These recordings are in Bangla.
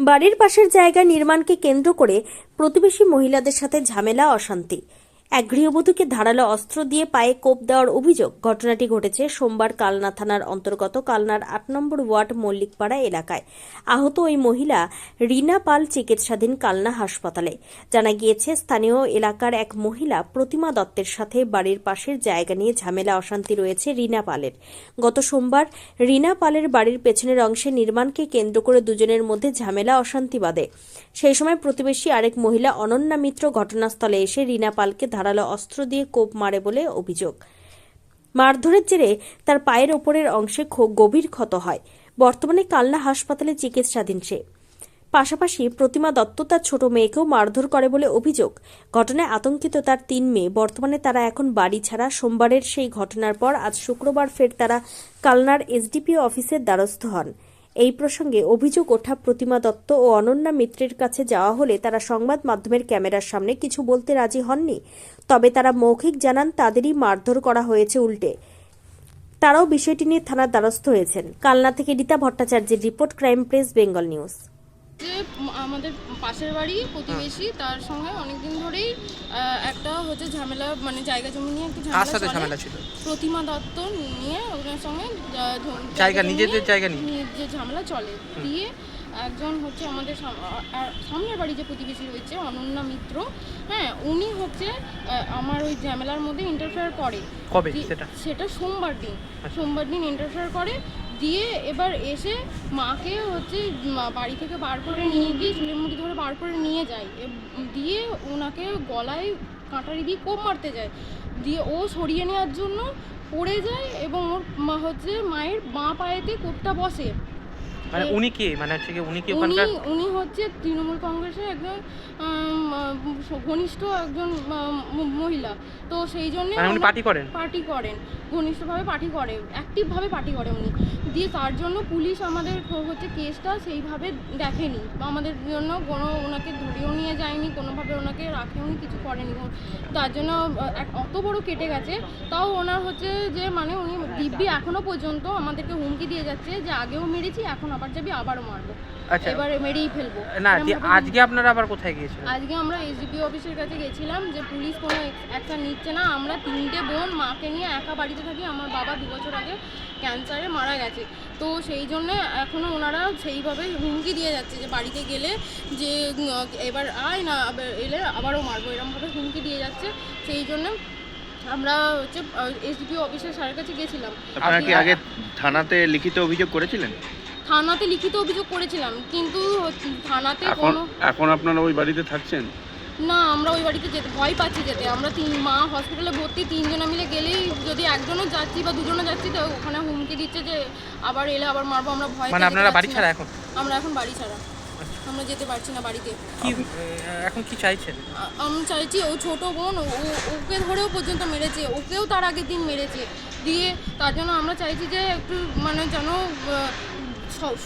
বাড়ির পাশের জায়গা নির্মাণকে কেন্দ্র করে প্রতিবেশী মহিলাদের সাথে ঝামেলা অশান্তি। এক গৃহবধূকে ধারালো অস্ত্র দিয়ে পায়ে কোপ দেওয়ার অভিযোগ। ঘটনাটি ঘটেছে সোমবার কালনা থানার অন্তর্গত কালনার আট নম্বর ওয়ার্ড মল্লিকপাড়া এলাকায়। আহত ওই মহিলা রিনা পাল চিকিৎসাধীন কালনা হাসপাতালে। জানা গিয়েছে, স্থানীয় এলাকার এক মহিলা প্রতিমা দত্তের সাথে বাড়ির পাশের জায়গা নিয়ে ঝামেলা অশান্তি রয়েছে রিনা পালের। গত সোমবার রিনা পালের বাড়ির পেছনের অংশে নির্মাণকে কেন্দ্র করে দুজনের মধ্যে ঝামেলা অশান্তি বাঁধে। সেই সময় প্রতিবেশী আরেক মহিলা অনন্যা মিত্র ঘটনাস্থলে এসে রিনা পালকে ধারালো অস্ত্র দিয়ে কোপ মারে বলে অভিযোগ। মারধরের জেরে তার পায়ের ওপরের অংশে গভীর ক্ষত হয়। বর্তমানে কালনা হাসপাতালে চিকিৎসাধীন সে। পাশাপাশি প্রতিমা দত্ত তার ছোট মেয়েকেও মারধর করে বলে অভিযোগ। ঘটনায় আতঙ্কিত তার তিন মেয়ে। বর্তমানে তারা এখন বাড়ি ছাড়া। সোমবারের সেই ঘটনার পর আজ শুক্রবার ফের তারা কালনার এসডিপিও অফিসের দ্বারস্থ হন। এই প্রসঙ্গে অভিযোগ ওঠা প্রতিমা দত্ত ও অনন্যা মিত্রের কাছে যাওয়া হলে তারা সংবাদ মাধ্যমের ক্যামেরার সামনে কিছু বলতে রাজি হননি। তবে তারা মৌখিক জানান তাদেরই মারধর করা হয়েছে উল্টে। তারাও বিষয়টি নিয়ে থানার দ্বারস্থ হয়েছেন। কালনা থেকে রীতা ভট্টাচার্যের report crime press, Bengal news. যে আমাদের পাশের বাড়ি প্রতিবেশী তার সঙ্গে অনেকদিন ধরেই একটা হচ্ছে ঝামেলা মানে জায়গা জমি নিয়ে একটু কার সাথে ঝামেলা ছিল। প্রতিমা দত্ত নিয়ে ওনার সঙ্গে জায়গা, নিজেদের জায়গা নিয়ে? যে ঝামেলা চলে। দিয়ে একজন হচ্ছে আমাদের সামনের বাড়ি যে প্রতিবেশী রয়েছে অনন্যা মিত্র হ্যাঁ উনি হচ্ছে আমার ওই ঝামেলার মধ্যে ইন্টারফেয়ার করে। কবে? সেটা? সেটা সোমবার দিন। সোমবার দিন ইন্টারফেয়ার করে। দিয়ে এবার এসে মাকে হচ্ছে বাড়ি থেকে বার করে নিয়ে গিয়ে চুলের মুঠি ধরে বার করে নিয়ে যায়। দিয়ে ওনাকে গলায় কাঁটারি দিয়ে কোপ মারতে যায়। দিয়ে ও সরিয়ে নেওয়ার জন্য পড়ে যায় এবং ওর মা হচ্ছে মায়ের বাঁ পায়েতে কোপটা বসে। মানে উনি কে? মানে হচ্ছে কি উনি কি উনি ওখানকার? উনি হচ্ছে তৃণমূল কংগ্রেসের একজন ঘনিষ্ঠ একজন মহিলা। তো সেই জন্য মানে উনি পার্টি করেন? পার্টি করেন। ঘনিষ্ঠভাবে পার্টি করে অ্যাক্টিভভাবে পার্টি করে উনি। দিয়ে তার জন্য পুলিশ আমাদের হচ্ছে কেসটা সেইভাবে দেখেনি। বা আমাদের জন্য কোনো ওনাকে ধরেও নিয়ে যায়নি, কোনোভাবে ওনাকে রাখেওনি কিছু করেনি। তার জন্য অত বড় কেটে গেছে। তাও ওনার হচ্ছে যে মানে উনি দিব্যি এখনও পর্যন্ত আমাদেরকে হুমকি দিয়ে যাচ্ছে যে, আগেও মেরেছি, এখন আবার যাবি, আবারও মারবো। এবারে মেরেই ফেলব। না আজকে আপনারা আবার কোথায় গিয়েছিলেন? আজকে আমরা এসডিপি অফিসের কাছে গেছিলাম যে পুলিশ কোনো অ্যাকশন নিচ্ছে না। আমরা তিনটে বোন মাকে নিয়ে একা বাড়িতে থাকি। আমার বাবা দু বছর আগে ক্যান্সারে মারা গেছে। তো সেই জন্য এখনও ওনারা সেইভাবে হুমকি দিয়ে যাচ্ছে যে বাড়িতে গেলে যে এবার আয় না এলে আবারও মারবো এরমভাবে হুমকি দিয়ে যাচ্ছে। সেই জন্য আমরা হচ্ছে এসডিপি অফিসের স্যারের কাছে গেছিলাম। আপনারা কি আগে থানাতে লিখিত অভিযোগ করেছিলেন? থানাতে লিখিত অভিযোগ করেছিলাম কিন্তু থানাতে এখন কোনো এখন আপনারা ওই বাড়িতে থাকছেন? না আমরা ওই বাড়িতে যেতে ভয় পাচ্ছি যেতে। আমরা তিন মা হসপিটালে ভর্তি তিনজনে মিলে গেলেই যদি একজনও যাচ্ছি বা দুজনও যাচ্ছি তো ওখানে হুমকি দিচ্ছে যে আবার এলে আবার মারবো আমরা ভয় মানে আপনারা বাড়ি ছাড়া এখন? আমরা এখন বাড়ি ছাড়া। আমরা যেতে পারছি না বাড়িতে। কি এখন কি চাইছেন? আ- আমি চাইছি ও ছোট বোন ও ও- ওকে ধরেও পর্যন্ত মেরেছে ওকেও তার আগের দিন মেরেছে। দিয়ে তার জন্য আমরা চাইছি যে একটু মানে যেন আহ,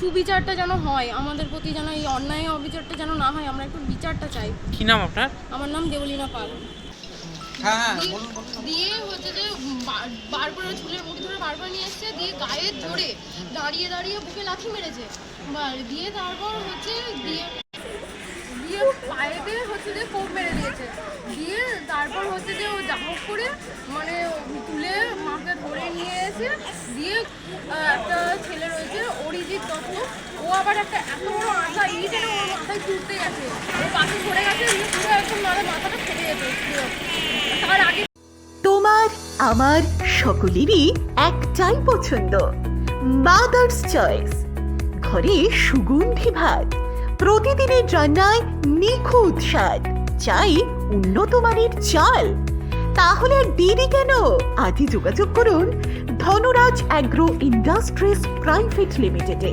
সুবিচারটা যেন হয় আমাদের প্রতি যেন এই অন্যায় অবিচারটা যেন না হয় আমরা একটু বিচারটা চাই। কি নাম আপনার? আমার নাম দেবলীনা পাল। হ্যাঁ দিয়ে- দিয়ে হচ্ছে যে বার- বার চুলের মুঠি ধরে বার করে নিয়ে এসছে দিয়ে গায়ে ধরে দাঁড়িয়ে দাঁড়িয়ে বুকে লাথি মেরেছে। বা- দিয়ে তারপর হচ্ছে দিয়ে দিয়ে পায়েতে হচ্ছে যে কোপ মেরে দিয়েছে। দিয়ে তারপর হচ্ছে যে ও যা করে মানে তুলে মাকে ধরে নিয়ে এসে দিয়ে আহ, একটা ছেলে রয়েছে অরিজিৎ দত্ত ও আবার একটা এত বড় ইট এনে ওর মাথায় গেছে। ওর পাশে গেছে পুরো একদম নাহলে মাথাটা ফেটে যেত তার আগে তোমার, আমার সকলেরই একটাই পছন্দ মাদার্স চয়েস ঘরে সুগন্ধি ভাত, প্রতিদিনের রান্নায় নিখুঁত স্বাদ, চাই উন্নত মানের চাল। তাহলে আর দেরি কেন? আজই যোগাযোগ করুন ধনরাজ অ্যাগ্রো ইন্ডাস্ট্রিজ প্রাইভেট লিমিটেডে।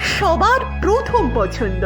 সবার প্রথম পছন্দ।